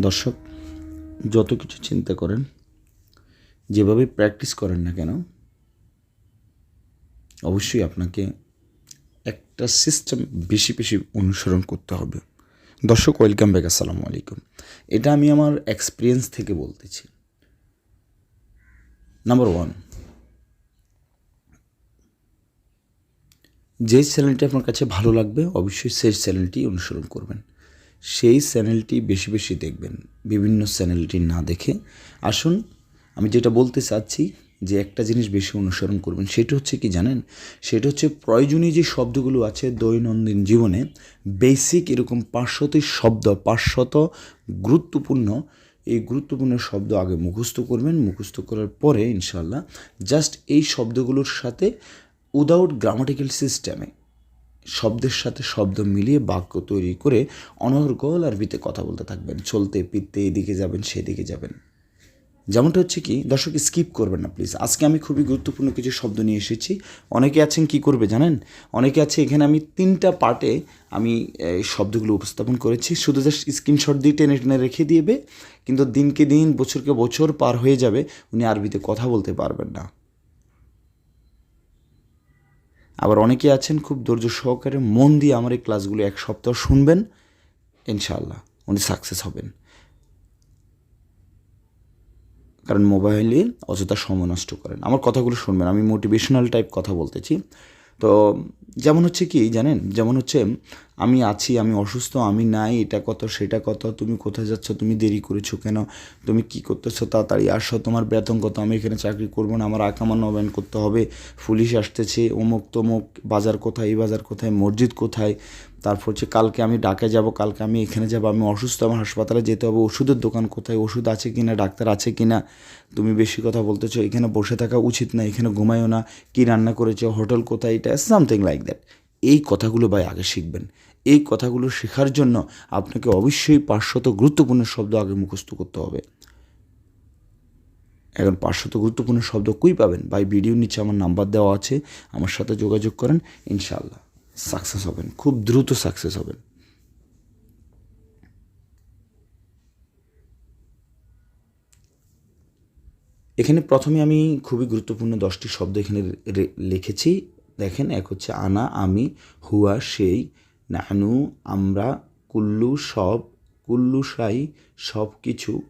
দর্শক, যত কিছু চিন্তা করেন, যেভাবে প্র্যাকটিস করেন না কেন, অবশ্যই আপনাকে একটা সিস্টেম বেশি বেশি অনুসরণ করতে হবে। দর্শক, ওয়েলকাম ব্যাক, আসসালামু আলাইকুম। এটা আমি আমার এক্সপিরিয়েন্স থেকে বলতেছি। নাম্বার ওয়ান, যে চ্যানেলটি আপনার কাছে ভালো লাগবে, অবশ্যই সেই চ্যানেলটি অনুসরণ করবেন। সেই চ্যানেলটি বেশি বেশি দেখবেন, বিভিন্ন চ্যানেলটি না দেখে। আসুন, আমি যেটা বলতে চাচ্ছি যে একটা জিনিস বেশি অনুসরণ করবেন, সেটা হচ্ছে কি জানেন? সেটা হচ্ছে প্রয়োজনীয় যে শব্দগুলো আছে দৈনন্দিন জীবনে, বেসিক এরকম পাঁচশোটি শব্দ, পাঁচশত গুরুত্বপূর্ণ, এই গুরুত্বপূর্ণ শব্দ আগে মুখস্থ করবেন, মুখস্থ করার পরে ইনশাল্লাহ জাস্ট এই শব্দগুলোর সাথে উইদাউট গ্রামাটিক্যাল সিস্টেমে শব্দের সাথে শব্দ মিলিয়ে বাক্য তৈরি করে অনর্গল আরবিতে কথা বলতে থাকবেন। চলতে ফিরতে এদিকে যাবেন, সেদিকে যাবেন। যেমনটা হচ্ছে কি, দর্শক স্কিপ করবেন না প্লিজ আজকে আমি খুবই গুরুত্বপূর্ণ কিছু শব্দ নিয়ে এসেছি। অনেকে আছেন কি করবে জানেন? অনেকে আছে, এখানে আমি তিনটা পার্টে আমি এই শব্দগুলো উপস্থাপন করেছি। শুধু জাস্ট স্ক্রিনশট দিয়ে টেনে টেনে রেখে দিবে, কিন্তু দিনকে দিন, বছরকে বছর পার হয়ে যাবে, উনি আরবিতে কথা বলতে পারবেন না। আবার অনেকে আছেন খুব ধৈর্য সহকারে মন দিয়ে আমার এই ক্লাসগুলো এক সপ্তাহ শুনবেন, ইনশাআল্লাহ উনি সাকসেস হবেন। কারণ মোবাইলে অযথা সময় নষ্ট করেন। আমার কথাগুলো শুনবেন, আমি মোটিভেশনাল টাইপ কথা বলতেছি। তো যেমন হচ্ছে কি জানেন? যেমন হচ্ছে আমি আছি, আমি অসুস্থ, আমি নাই, এটা কত, সেটা কত, তুমি কোথায় যাচ্ছ, তুমি দেরি করেছ কেন, তুমি কি করতেছো, তাড়াতাড়ি আসো, তোমার বেতন কত, আমি এখানে চাকরি করব না, আমার আকামা নবায়ন করতে হবে, পুলিশ আসতেছে, অমুক তমুক, বাজার কোথায়, এই বাজার কোথায়, মসজিদ কোথায়, তারপর হচ্ছে কালকে আমি ডাকে যাব, কালকে আমি এখানে যাব, আমি অসুস্থ, আমার হাসপাতালে যেতে হবে, ওষুধের দোকান কোথায়, ওষুধ আছে কি না ডাক্তার আছে কি না তুমি বেশি কথা বলতেছো, এখানে বসে থাকা উচিত না, এখানে ঘুমায়ও না, কি রান্না করেছ, হোটেল কোথায়, এটা সামথিং লাইক দ্যাট এই কথাগুলো ভাই আগে শিখবেন। এই কথাগুলো শেখার জন্য আপনাকে অবশ্যই পাঁচশত গুরুত্বপূর্ণ শব্দ আগে মুখস্থ করতে হবে। এখন পাঁচশত গুরুত্বপূর্ণ শব্দ কই পাবেন? ভাই ভিডিও নিচে আমার নাম্বার দেওয়া আছে। আমার সাথে যোগাযোগ করেন, ইনশাআল্লাহ। সাকসেস হবেন, খুব দ্রুত সাকসেস হবেন। এখানে প্রথমে আমি খুবই গুরুত্বপূর্ণ দশটি শব্দ এখানে লিখেছি। দেখেন, এক হচ্ছে আনা, আমি, হুয়া, সেই নানু আমরা, কুল্লু সব, কুল্লু সাই সব কিছু।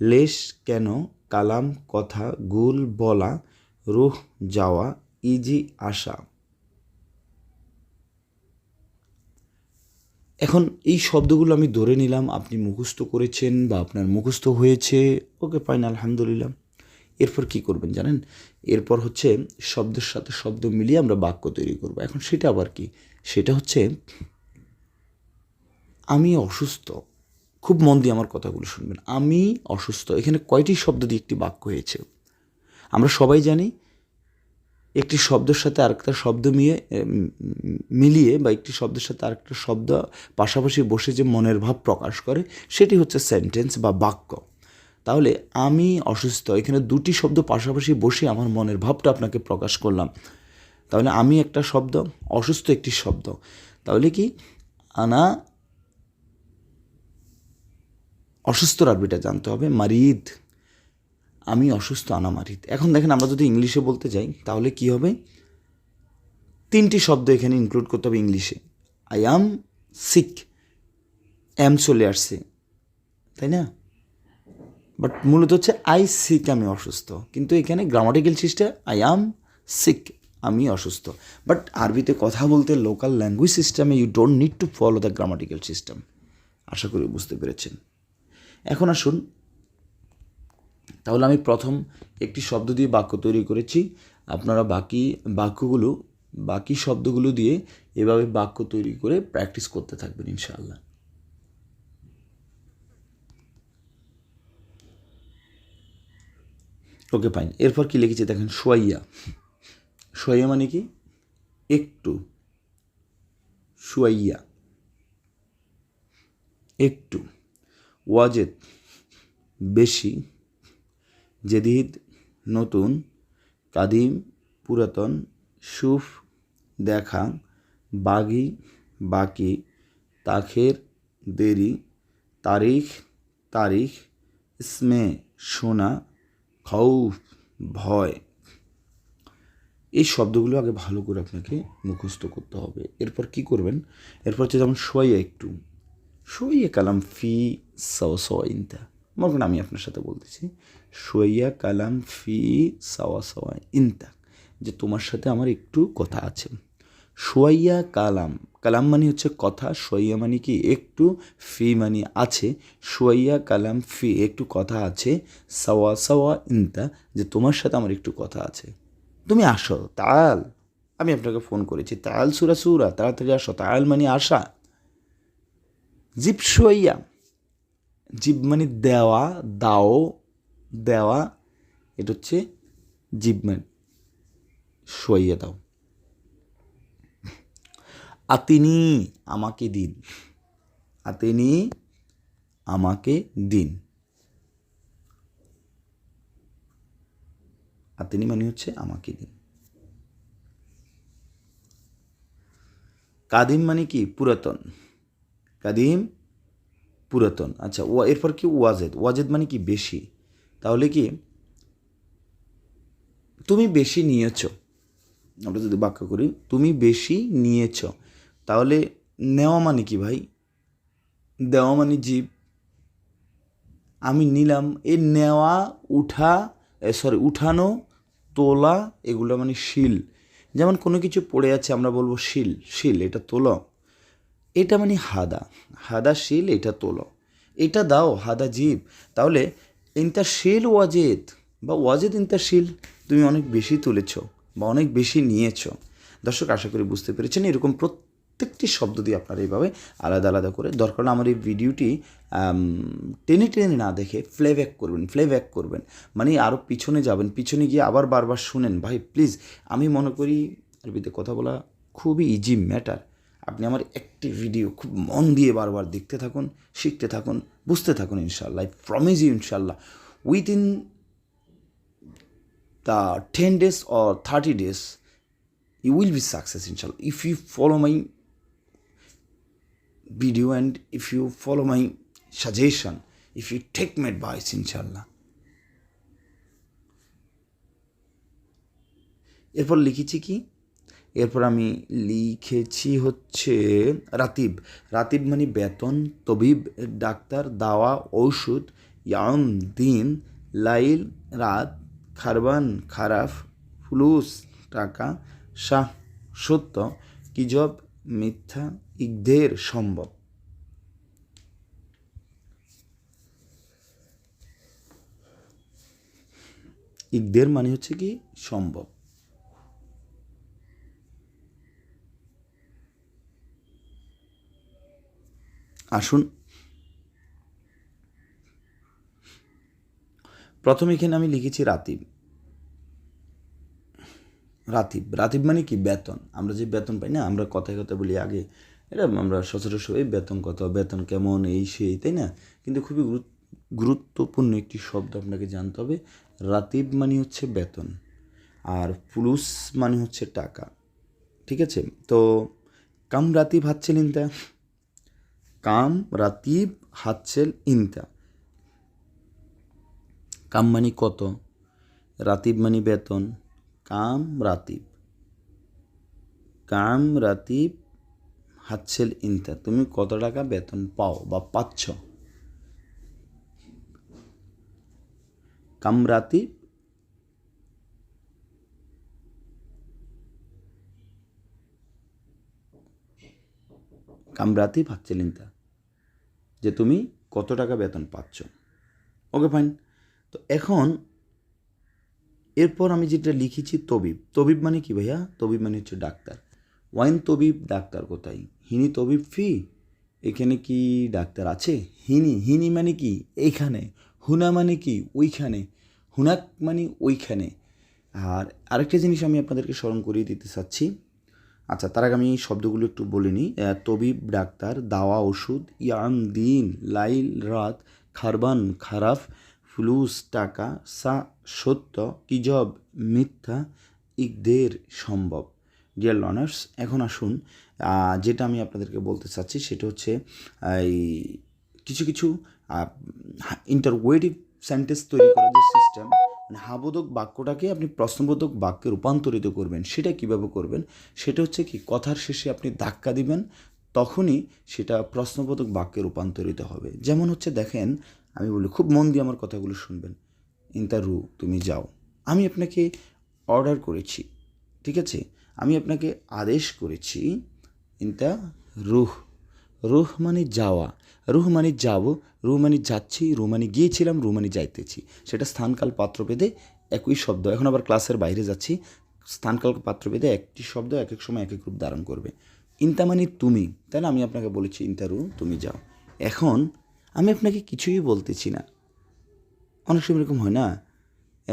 লেশ কেন, কালাম, কথা, গুল, বলা, রুহ, যাওয়া, ইজি আসা এখন এই শব্দগুলো আমি ধরে নিলাম, আপনি মুখস্থ করেছেন বা আপনার মুখস্থ হয়েছে, ওকে, ফাইন, আলহামদুলিল্লাহ। এরপর কি করবেন জানেন? এরপর হচ্ছে শব্দের সাথে শব্দ মিলিয়ে আমরা বাক্য তৈরি করব। এখন সেটা আবার কি? সেটা হচ্ছে আমি অসুস্থ, খুব মন দিয়ে আমার কথাগুলো শুনবেন। আমি অসুস্থ, এখানে কয়টি শব্দ দিয়ে একটি বাক্য হয়েছে? আমরা সবাই জানি একটি শব্দের সাথে আরেকটা শব্দ মিয়ে মিলিয়ে বা একটি শব্দের সাথে আরেকটা শব্দ পাশাপাশি বসে যে মনের ভাব প্রকাশ করে, সেটি হচ্ছে সেন্টেন্স বা বাক্য। তাহলে আমি অসুস্থ, এখানে দুটি শব্দ পাশাপাশি বসে আমার মনের ভাবটা আপনাকে প্রকাশ করলাম। তাহলে আমি একটা শব্দ, অসুস্থ একটি শব্দ। তাহলে কি? আনা অসুস্থ আরবিটা জানতে হবে, মারিদ। আমি অসুস্থ, আনা মারিদ। এখন দেখেন আমরা যদি ইংলিশে বলতে যাই, তাহলে কি হবে? তিনটি শব্দ এখানে ইনক্লুড করতে হবে ইংলিশে। আই অ্যাম সিক অ্যাম চলে আসছে। তাই না? বাট মূলত হচ্ছে আই সিক আমি অসুস্থ। কিন্তু এখানে grammatical system I am sick আমি অসুস্থ। বাট আরবিতে কথা বলতে লোকাল ল্যাঙ্গুয়েজ সিস্টেমে you don't need to follow the grammatical system আশা করি বুঝতে পেরেছেন। এখন আসুন। তাহলে আমি প্রথম একটি শব্দ দিয়ে বাক্য তৈরি করেছি। আপনারা বাকি বাক্যগুলো, বাকি শব্দগুলো দিয়ে এভাবে বাক্য তৈরি করে প্র্যাকটিস করতে থাকবেন ইনশাআল্লাহ। Okay, fine. এরপর কি লিখেছি দেখেন, সোয়াইয়া। সোয়াইয়া মানে কি? একটু। সোয়াইয়া। একটু। ওয়াজেদ বেশি, জেদিদ নতুন, কাদিম পুরাতন, সুফ দেখা, বাগি বাকি, তাখের দেরি, তারিখ তারিখ, ইসমে শোনা, খৌফ ভয়। এই শব্দগুলো আগে ভালো করে আপনাকে মুখস্থ করতে হবে। এরপর কি করবেন? এরপর হচ্ছে যেমন শোয়া একটু। শোয়া কালাম ফি সাওয়া মনে করেন আমি আপনার সাথে বলতেছি শোয়া কালাম ফি সাওয়া সাওয়া ইনতা, যে তোমার সাথে আমার একটু কথা আছে। সোয়াইয়া কালাম কালাম মানে হচ্ছে কথা সোয়াইয়া মানে কি একটু, ফি মানে আছে। সোয়াইয়া কালাম ফি একটু কথা আছে, সাওয়া সাওয়া ইনতা, যে তোমার সাথে আমার একটু কথা আছে। তুমি আসো, তাল, আমি আপনাকে ফোন করেছি, তাল সুরা সুরা, তাড়াতাড়ি আসো, তাল মানে আসা। জিপ সোয়াইয়া জিপ মানে দেওয়া, দাও, দেওয়া, এটা হচ্ছে জিপ মানে সোয়াইয়া দাও। আতিনি আমাকে দিন। আতিনি আমাকে দিন। আতিনি মানে হচ্ছে আমাকে দিন। কাদিম মানে কি? পুরাতন। কাদিম পুরাতন। আচ্ছা ওয়া, এরপর কি ওয়াজেদ? ওয়াজেদ মানে কি বেশি? তাহলে কি তুমি বেশি নিয়েছ। আমরা যদি বাক্য করি, তুমি বেশি নিয়েছ। তাহলে নেওয়া মানে কি ভাই? দেওয়া মানে জীব। আমি নিলাম এই নেওয়া, উঠা সরি উঠানো, তোলা, এগুলো মানে শিল। যেমন কোনো কিছু পড়ে আছে, আমরা বলব শিল শিল, এটা তোলো। এটা মানে হাদা। হাদা শিল, এটা তোলো। এটা দাও, হাদা জীব। তাহলে ইনতা শিল ওয়াজেদ বা ওয়াজেদ ইনতা শিল তুমি অনেক বেশি তুলেছ বা অনেক বেশি নিয়েছ। দর্শক, আশা করি বুঝতে পেরেছেন, এরকম প্রত্যেকটি শব্দ দিয়ে আপনারা এইভাবে আলাদা আলাদা করে দরকার আমার এই ভিডিওটি টেনে টেনে না দেখে ফ্লেব্যাক করবেন ফ্লেব্যাক করবেন। মানে আরও পিছনে যাবেন, পিছনে গিয়ে আবার বারবার শুনেন। ভাই প্লিজ আমি মনে করি, আরবিতে কথা বলা খুবই ইজি ম্যাটার আপনি আমার একটি ভিডিও খুব মন দিয়ে বারবার দেখতে থাকুন, শিখতে থাকুন, বুঝতে থাকুন ইনশাল্লাহ আই প্রমিস ইউ ইনশাল্লাহ within the ten days or thirty days you will be success ইনশাল্লাহ if you follow my video and if you follow my suggestion if you take my advice ইনশাল্লাহ এরপর লিখেছি কি? এরপর আমি লিখেছি হচ্ছে রাতিব। রাতিব মানে বেতন, তবিব, ডাক্তার, দাওয়া, ঔষধ, ইয়াম, দিন, লাইল, রাত, খারবান, খারাফ, ফুলুস, টাকা, শাহ, সত্য, কিজব, মিথ্যা ইগদের সম্ভব। ইগদের মানে হচ্ছে কি? সম্ভব। আসুন। প্রথম এখানে আমি লিখেছি রাতিব। রাতিব রাতিব মানে কি? বেতন। আমরা যে বেতন পাই না, আমরা কথায় কথা বলি আগে, এটা আমরা সচরাচর এই বেতন কত, বেতন কেমন, এই সেই, তাই না? কিন্তু খুবই গুরুত্বপূর্ণ একটি শব্দ আপনাকে জানতে হবে। রাতিব মানে হচ্ছে বেতন, আর পুলুস মানে হচ্ছে টাকা। ঠিক আছে? তো কাম রাতিব হাতছেল ইনতা কাম, রাতিব, হাতছেল ইনতা কাম মানে কত? রাতিব মানে বেতন, কাম, রাতিব। কাম, রাতিব, হাতছেল ইনতা তুমি কত টাকা বেতন পাও বা পাচ্ছ? কাম, রাতিব কাম, রাতিব, হাতছেল ইনতা যে তুমি কত টাকা বেতন পাচ্ছ। ওকে ফাইন তো এখন এরপর আমি যেটা লিখেছি তবিব। তবিব মানে কি ভাইয়া? তবিব মানে হচ্ছে ডাক্তার। ওয়াইন তবিব, ডাক্তার কোথায়? হিনি তবিব ফি? এখানে কি ডাক্তার আছে? হিনি। হিনি মানে কি? এইখানে। হুনা মানে কি? ওইখানে। হুনাক মানে ওইখানে। আর আরেকটা জিনিস আমি আপনাদেরকে স্মরণ করিয়ে দিতে চাচ্ছি। আচ্ছা তার আগে আমি শব্দগুলো একটু বলে নিই। তবিব, ডাক্তার, দাওয়া, ওষুধ, ইয়াম, দিন, লাইল, রাত, খারবান, খারাফ, ফুলুস, টাকা, সা, সত্য, কিজব, মিথ্যা, ইকদের, সম্ভব। ডিয়ার লনার্স এখন আসুন। যেটা আমি আপনাদেরকে বলতে চাচ্ছি সেটা হচ্ছে এই কিছু কিছু ইন্টারওয়েটিভ সেন্টেন্স তৈরি করার যে মানে হাবোধক বাক্যটাকে আপনি প্রশ্নবোধক বাক্যে রূপান্তরিত করবেন, সেটা কীভাবে করবেন? সেটা হচ্ছে কি, কথার শেষে আপনি ধাক্কা দিবেন, তখনই সেটা প্রশ্নবোধক বাক্যে রূপান্তরিত হবে। যেমন হচ্ছে দেখেন, আমি বলি, খুব মন দিয়ে আমার কথাগুলো শুনবেন। ইন্টারু তুমি যাও। আমি আপনাকে অর্ডার করেছি, ঠিক আছে? আমি আপনাকে আদেশ করেছি ইন্তা রুহ রুহ মানে যাওয়া। রুহ মানে যাব রুহ মানে যাচ্ছি রুহ মানে গিয়েছিলাম রুহ মানে যাইতেছি। সেটা স্থানকাল পাত্রভেদে একই শব্দ। এখন আবার ক্লাসের বাইরে যাচ্ছি। স্থানকাল পাত্রভেদে একটি শব্দ এক এক সময় এক এক রূপ ধারণ করবে। ইন্তা মানে তুমি। তাই না আমি আপনাকে বলেছি, ইন্তারু, তুমি যাও। এখন আমি আপনাকে কিছুই বলতেছি না। অনেক সময় এরকম হয় না?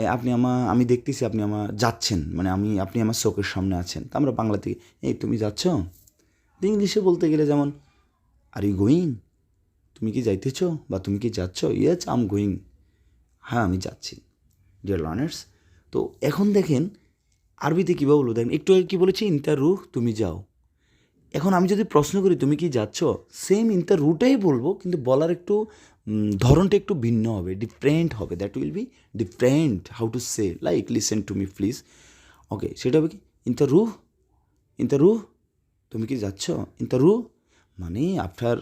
আপনি আমার আমি দেখতেছি আপনি আমার যাচ্ছেন। মানে আমি, আপনি আমার চোখের সামনে আছেন। তা আমরা বাংলা থেকে এই, তুমি যাচ্ছ? ইংলিশে বলতে গেলে যেমন আর ইউ গোয়িং তুমি কি যাইতেছ বা তুমি কি যাচ্ছ? ইয়েস আম গোয়িং হ্যাঁ আমি যাচ্ছি। ডিয়ার লার্নার্স তো এখন দেখেন, আরবিতে কীভাবে বলব? দেখেন, একটু আগে কী বলেছি? ইন্টার রুহ তুমি যাও। এখন আমি যদি প্রশ্ন করি, তুমি কি যাচ্ছ? সেম ইন্টার রুটেই বলব, কিন্তু বলার একটু ধরনটা একটু ভিন্ন হবে ডিফারেন্ট হবে। That will be different how to say like listen to me please okay সেটা হবে কি? ইন্টার রুহ ইন্টার রুহ তুমি কি যাচ্ছ? ইন্টার রুহ মানে after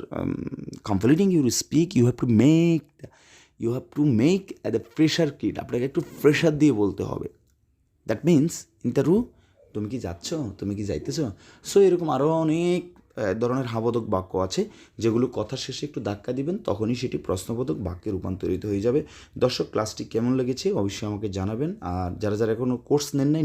completing your speak you have to make you have to make at the pressure kit আপনাকে একটু প্রেশার দিয়ে বলতে হবে। দ্যাট মিন্স ইন্টারু তুমি কি যাচ্ছ? তুমি কি যাইতেছ? সো এরকম আরও অনেক ধরনের হাবোধক বাক্য আছে, যেগুলো কথার শেষে একটু ধাক্কা দিবেন, তখনই সেটি প্রশ্নবোধক বাক্যে রূপান্তরিত হয়ে যাবে। দর্শক ক্লাসটি কেমন লেগেছে? অবশ্যই আমাকে জানাবেন। আর যারা যারা এখনও কোর্স নেন নাই